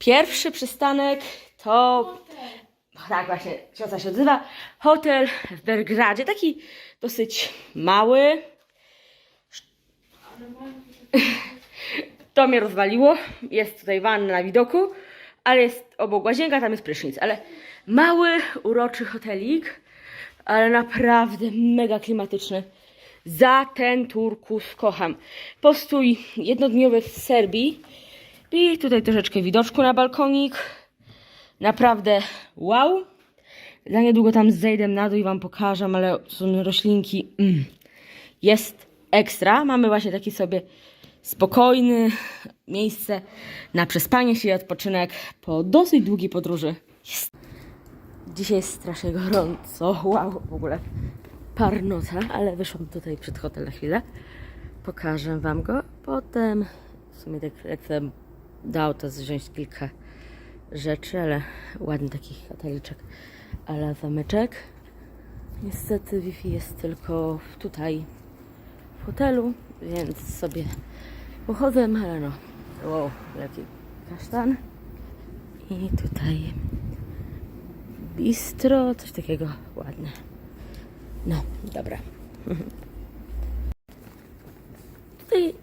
Pierwszy przystanek to. Tak, właśnie, ciocia się odzywa. Hotel w Belgradzie. Taki dosyć mały. To mnie rozwaliło. Jest tutaj wanna na widoku, ale jest obok łazienka, tam jest prysznic. Ale mały, uroczy hotelik, ale naprawdę mega klimatyczny. Za ten turkus kocham. Postój jednodniowy w Serbii i tutaj troszeczkę widoczku na balkonik. Naprawdę wow. Za niedługo tam zejdę na dół i Wam pokażę, ale są roślinki. Mm. Jest ekstra. Mamy właśnie taki sobie spokojny miejsce na przespanie się i odpoczynek po dosyć długiej podróży. Jest. Dzisiaj jest strasznie gorąco. Wow, w ogóle parnota, ale wyszłam tutaj przed hotel na chwilę. Pokażę Wam go. Potem w sumie tak jak chcę do auta wziąć kilka rzeczy, ale ładny taki hoteliczek ale zameczek. Niestety Wi-Fi jest tylko tutaj w hotelu, więc sobie pochodzę, ale no, wow, jaki kasztan. I tutaj bistro, coś takiego ładne. No, dobra. Tutaj,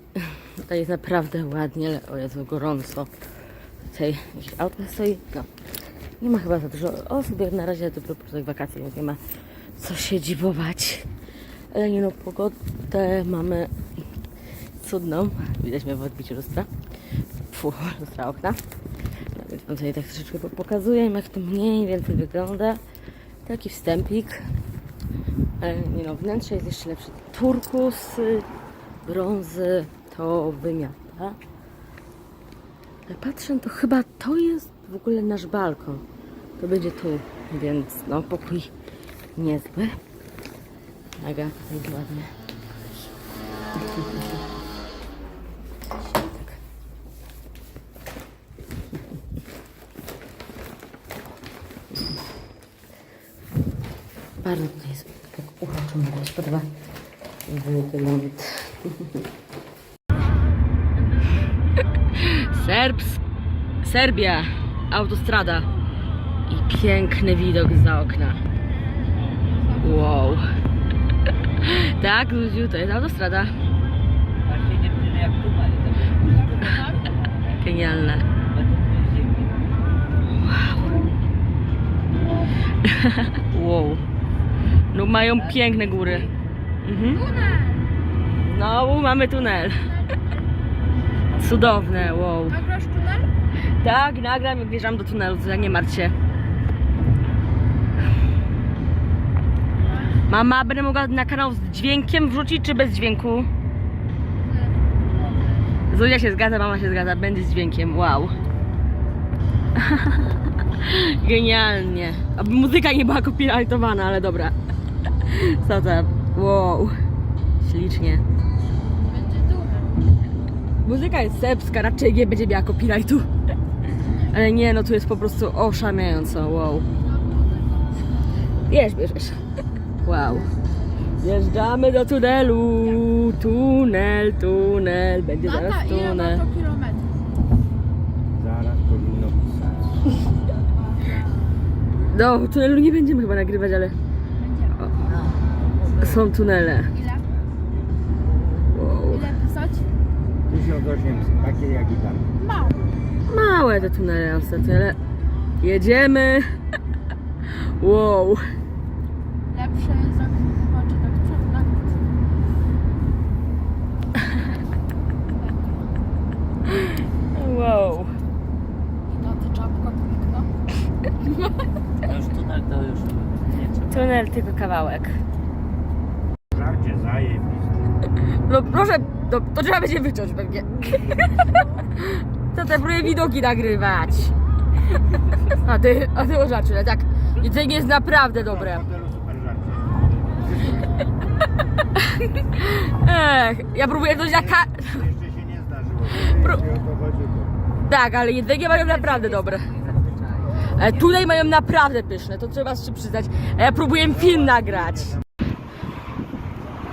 tutaj jest naprawdę ładnie, ale o Jezu, gorąco. Tutaj jakieś auto stoi, no. Nie ma chyba za dużo osób, jak na razie to po prostu wakacje, więc nie ma co się dziwować. Ale nie no, pogodę mamy cudną. Widać mnie w odbiciu lustra. Fu, lustra okna. No więc tutaj tak troszeczkę po- pokazuję, jak to mniej więcej wygląda. Taki wstępik. Ale nie no, wnętrze jest jeszcze lepsze. Turkus, y, brązy, to wymiata. Patrzę, to chyba to jest w ogóle nasz balkon. To będzie tu, więc no pokój niezły. Aga, jest ładnie. Tak. Bardzo tutaj jest tak uroczo, mi się podoba wygląd. Serbia, autostrada i piękny widok za okna. Wow. Tak, Ludziu, to jest autostrada. Genialne. Wow. No mają piękne góry. Mhm. Znowu mamy tunel. Cudowne, wow. Tunel? Tak, nagram jak wjeżdżam do tunelu, to nie martw się. Mama, będę mogła na kanał z dźwiękiem wrzucić, czy bez dźwięku? Zuzia się zgadza, mama się zgadza, będzie z dźwiękiem, wow. Genialnie. Aby muzyka nie była copyrightowana, ale dobra. Co tam? Wow. Ślicznie. Będzie. Muzyka jest serbska, raczej nie będzie miała copyrightu. Ale nie, no tu jest po prostu oszamiająco, wow. Bierz, bierzesz. Wow. Wjeżdżamy do tunelu. Tunel, tunel, będzie zaraz Tata, ile ma tunel. to kilometrów? Zaraz powinno pisać. No, tunelu nie będziemy chyba nagrywać, ale Będzie. są tunele. Ile? Wow. Ile pisać? 1800, takie jak i tam. Mało. Małe te tunele niestety, ale jedziemy. Wow. Lepsze jest jak zobaczy tak przed nami. Wow. I na te czapka piękna. To już tunel to już nie trzeba. Tunel tylko kawałek. Żarcie zajebiste. No proszę, to, to trzeba będzie wyciąć pewnie. To te próbuję widoki nagrywać. A ty, a ty ożaczy, ale tak. Jedzenie jest naprawdę dobre. Żarcie. Ech, ja próbuję coś jaka... Jeszcze się nie zdarzyło. Jeśli o to chodzi, to... Tak, ale jedzenie mają naprawdę dobre. Ale tutaj mają naprawdę pyszne, to trzeba się przyznać. A ja próbuję film nagrać.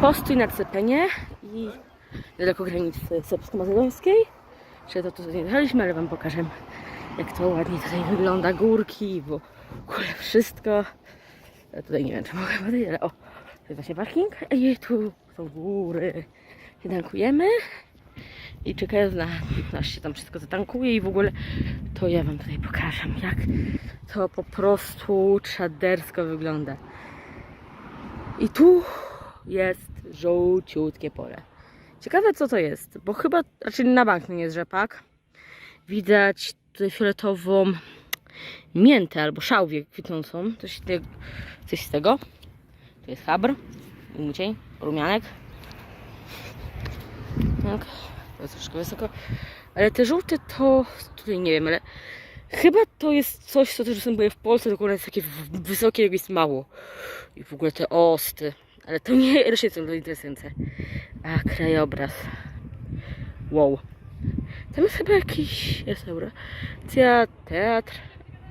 Postój na Cepenie i niedaleko granicy serbsko-macedońskiej. Czy to tu nie ale wam pokażę Jak to ładnie tutaj wygląda, górki, bo w ogóle wszystko. Ja tutaj nie wiem, czy mogę podejść, ale o, to jest właśnie parking. I tu są góry. I tankujemy. I czekając na nas się tam wszystko zatankuje i w ogóle to ja wam tutaj pokażę, jak to po prostu czadersko wygląda. I tu jest żółciutkie pole. Ciekawe co to jest, bo chyba raczej na bank nie jest rzepak. Widać tutaj fioletową miętę albo szałwię kwitnącą. Coś, coś z tego. To jest habr, mucień, rumianek. Tak, to jest troszkę wysoko. Ale te żółte to tutaj nie wiem, ale chyba to jest coś, co też występuje w Polsce, tylko jest takie wysokie, jak jest mało. I w ogóle te osty. Ale to nie raczej są to interesujące. A krajobraz. Wow. Tam jest chyba jakiś restauracja, teatr,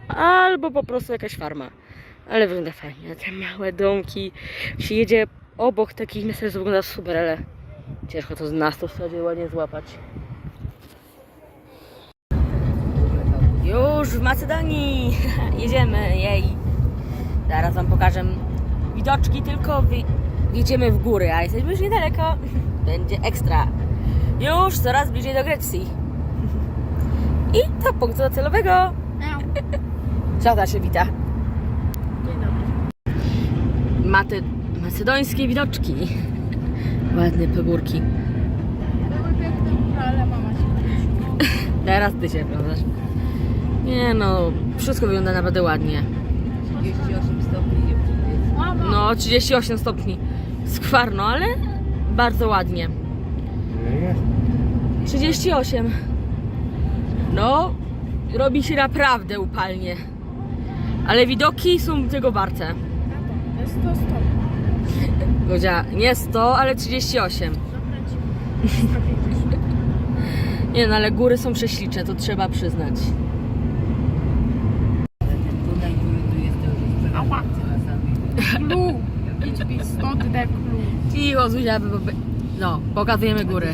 albo po prostu jakaś farma. Ale wygląda fajnie. Te małe domki. Się jedzie obok takich to wygląda super, ale ciężko to z nas to wtedy ładnie złapać. Już w Macedonii! Jedziemy, jej! Zaraz wam pokażę widoczki, tylko wy... jedziemy w góry, a jesteśmy już niedaleko. Będzie ekstra. Już coraz bliżej do Grecji. I to punkt docelowego. Żada się wita. Dzień dobry. Maty... Macedońskie widoczki. Ładne pogórki. Były piękne góry, ale mama się kręci. Teraz ty się prawdaż? Nie no, wszystko wygląda naprawdę ładnie. 38 stopni. No, 38 stopni. Skwarno, ale bardzo ładnie. Ile jest? 38. No, robi się naprawdę upalnie. Ale widoki są tego warte. To jest 100 stopni. Godzia, nie 100, ale 38. Zakręci. Nie no, ale góry są prześliczne, to trzeba przyznać. Ale ten tunel, który tu jest, to już jest Ała. przekręcony na samej Klu. Idź mi stąd, de klu. Cicho, Zuzia, bo... No, pokazujemy góry.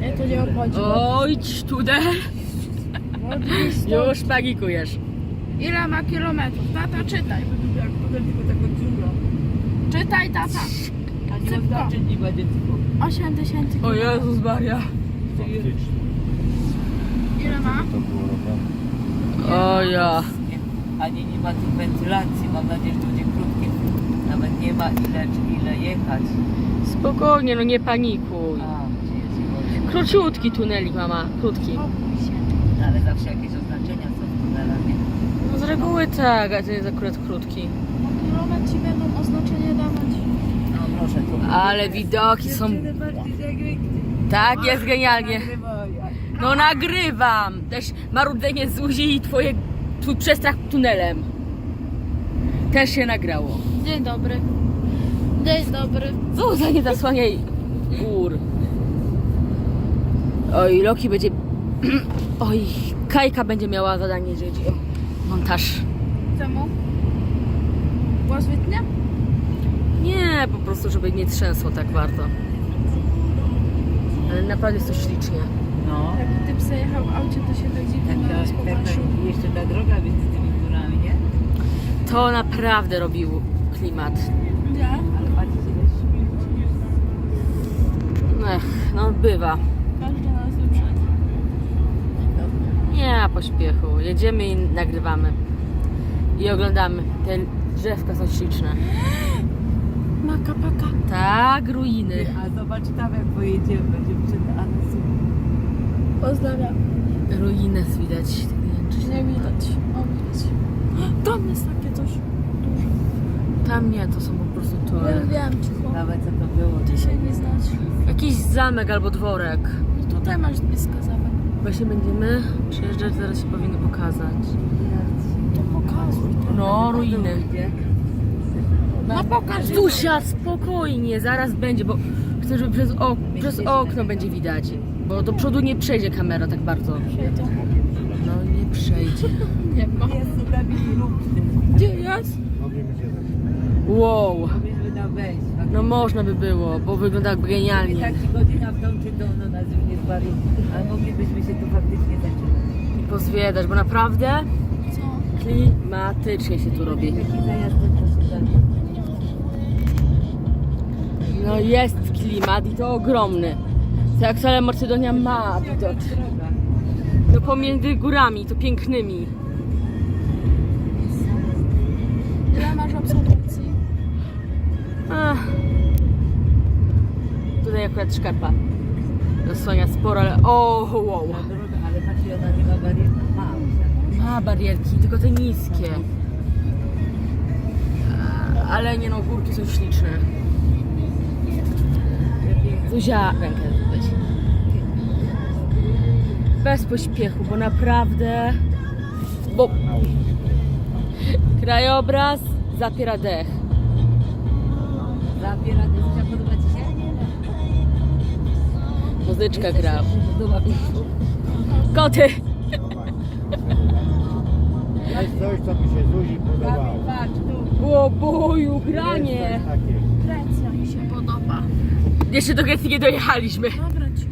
Nie, to nie obchodzi. Ojdź, tudel. Idź stąd. Już pagikujesz. Ile ma kilometrów? Tata, czytaj. Jak tunel tylko taką dziurą. Czytaj, tata. Szybko. oznaczy nie będzie tylko. 8 tysięcy O. Jezus Maria. Ile ma? O ja. Nie. Ani nie ma tu wentylacji. Mam nadzieję, że to będzie nie ma ile, ile jechać. Spokojnie, no nie panikuj. A, gdzie jest woda? Króciutki tunelik, mama, krótki. Spokój się. No, Ale zawsze jakieś oznaczenia są w tunelach, nie? No z reguły tak, a to jest akurat krótki. No kilometr ci będą oznaczenie dawać. No proszę tu. Ale widoki są... Tak, jest genialnie. No nagrywam. Też marudzenie Zuzi i twoje, twój przestrach tunelem. Też się nagrało. Dzień dobry. Dzień dobry. Zuza, nie zasłaniaj gór. Oj, Loki będzie... Oj, Kajka będzie miała zadanie, chodzi o montaż. Czemu? Była? Nie, po prostu, żeby nie trzęsło tak bardzo. Ale naprawdę jest to ślicznie. No. Jak ty przejechał w aucie, to się tak dziwnie na nas taka popatrzył. jeszcze ta droga między tymi górami, nie? To naprawdę robił klimat. Ech, no bywa. Każdy nas wyprzedza. Nie ma pośpiechu. Jedziemy i nagrywamy. I oglądamy. Te drzewka są śliczne. Maka, paka. Tak, ruiny. A zobacz tam jak pojedziemy, dziewczyny, super. Pozdrawiam. Ruiny widać. Nie widać. O, widać. Tam jest takie coś duże. Tam nie, to są po prostu Wiem, tory. wiem, cicho. Nawet co to było. Dzisiaj nie znać. Jakiś zamek albo dworek. No tutaj masz blisko zamek. Właśnie będziemy przyjeżdżać, zaraz się powinno pokazać. To pokazuj. No, ruiny. No pokaż. Zusia, spokojnie, zaraz będzie, bo chcę, żeby przez, ok przez okno będzie widać. Bo do przodu nie przejdzie kamera tak bardzo. Przejdzie. No nie przejdzie. Nie ma. Gdzie jest? Mogliby się dać. Wow. Wejść. No można by było, bo wygląda Nie genialnie. tak godzina w tą czy tą, no nas już nie zbawił. Ale moglibyśmy się tu faktycznie zatrzymać. pozwiedzać, bo naprawdę Co? klimatycznie się tu robi. No jest klimat i to ogromny. To jak wcale Macedonia ma widok. No pomiędzy górami, to pięknymi. Akurat szkarpa. Zasłania sporo, ale o wow. Ale patrzcie, ona nie ma barier. Ma. Ma barierki, tylko te niskie. Ale nie no, górki są śliczne. Zuzia, rękę weź. Bez pośpiechu, bo naprawdę... Bo krajobraz zapiera dech. Zabiera decyzja, Muzyczka gra. Koty! Jest coś, co mi się Zuzi podobało. Gabi, patrz tu. O boju, granie! Jest coś takiego. Grecja mi się podoba. Jeszcze do Grecji nie dojechaliśmy. Dobra ci.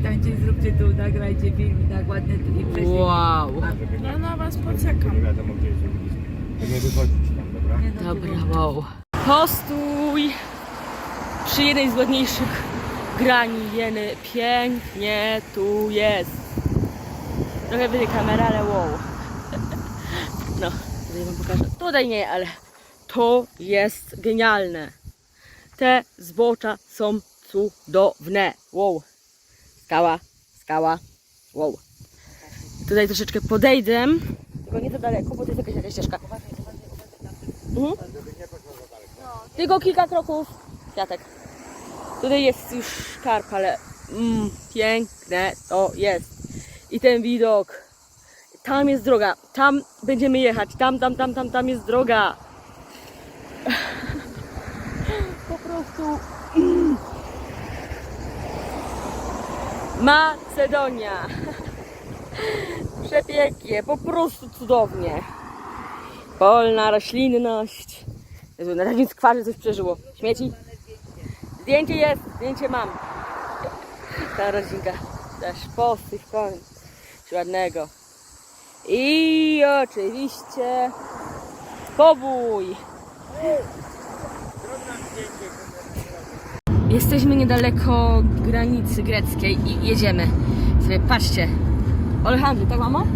Stańcie, zróbcie tu, nagrajcie film, tak ładnie tu i prześlijcie. Wow. Żeby Ja na was poczekam. Nie wiadomo, gdzie jest nie wychodzić tam, dobra? No, Dobra, wow. Postój przy jednej z ładniejszych grani Jeny. Pięknie tu jest. Trochę wyżej kamera, ale wow. No, tutaj wam pokażę. Tutaj nie, ale to jest genialne. Te zbocza są cudowne. Wow. Skała, skała, wow. Tutaj troszeczkę podejdę. Tylko nie za daleko, bo to jest jakaś, jakaś ścieżka. Mhm. Tylko kilka kroków. Kwiatek. Tutaj jest już szkarp, ale mm, piękne to jest. I ten widok. Tam jest droga. Tam będziemy jechać. Tam, tam, tam, tam, tam jest droga. Po prostu. mm. Macedonia. Przepięknie, po prostu cudownie. Polna roślinność. Jezu, na takim skwarze coś przeżyło. Śmieci? Zdjęcie jest, zdjęcie mam. Ta rodzinka. Też posty w końcu. Ładnego. I oczywiście pobój. Jesteśmy niedaleko granicy greckiej i jedziemy. Sobie patrzcie. Tak mamo?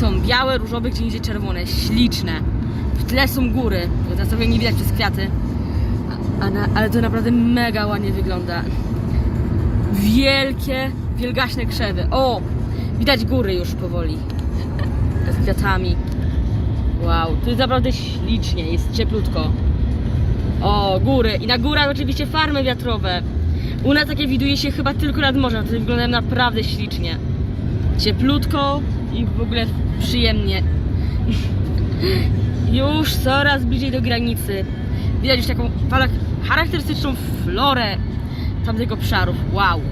Są białe, różowe, gdzie indziej czerwone, śliczne. W tle są góry, bo teraz trochę nie widać przez kwiaty. Ale to naprawdę mega ładnie wygląda. Wielkie, wielgaśne krzewy. O! Widać góry już powoli. Z kwiatami. Wow, tu jest naprawdę ślicznie, jest cieplutko. O, góry. I na górach oczywiście farmy wiatrowe. U nas takie widuje się chyba tylko nad morzem. To wygląda naprawdę ślicznie. Cieplutko i w ogóle przyjemnie. Już coraz bliżej do granicy. Widać już taką fala- charakterystyczną florę tamtych obszarów. Wow.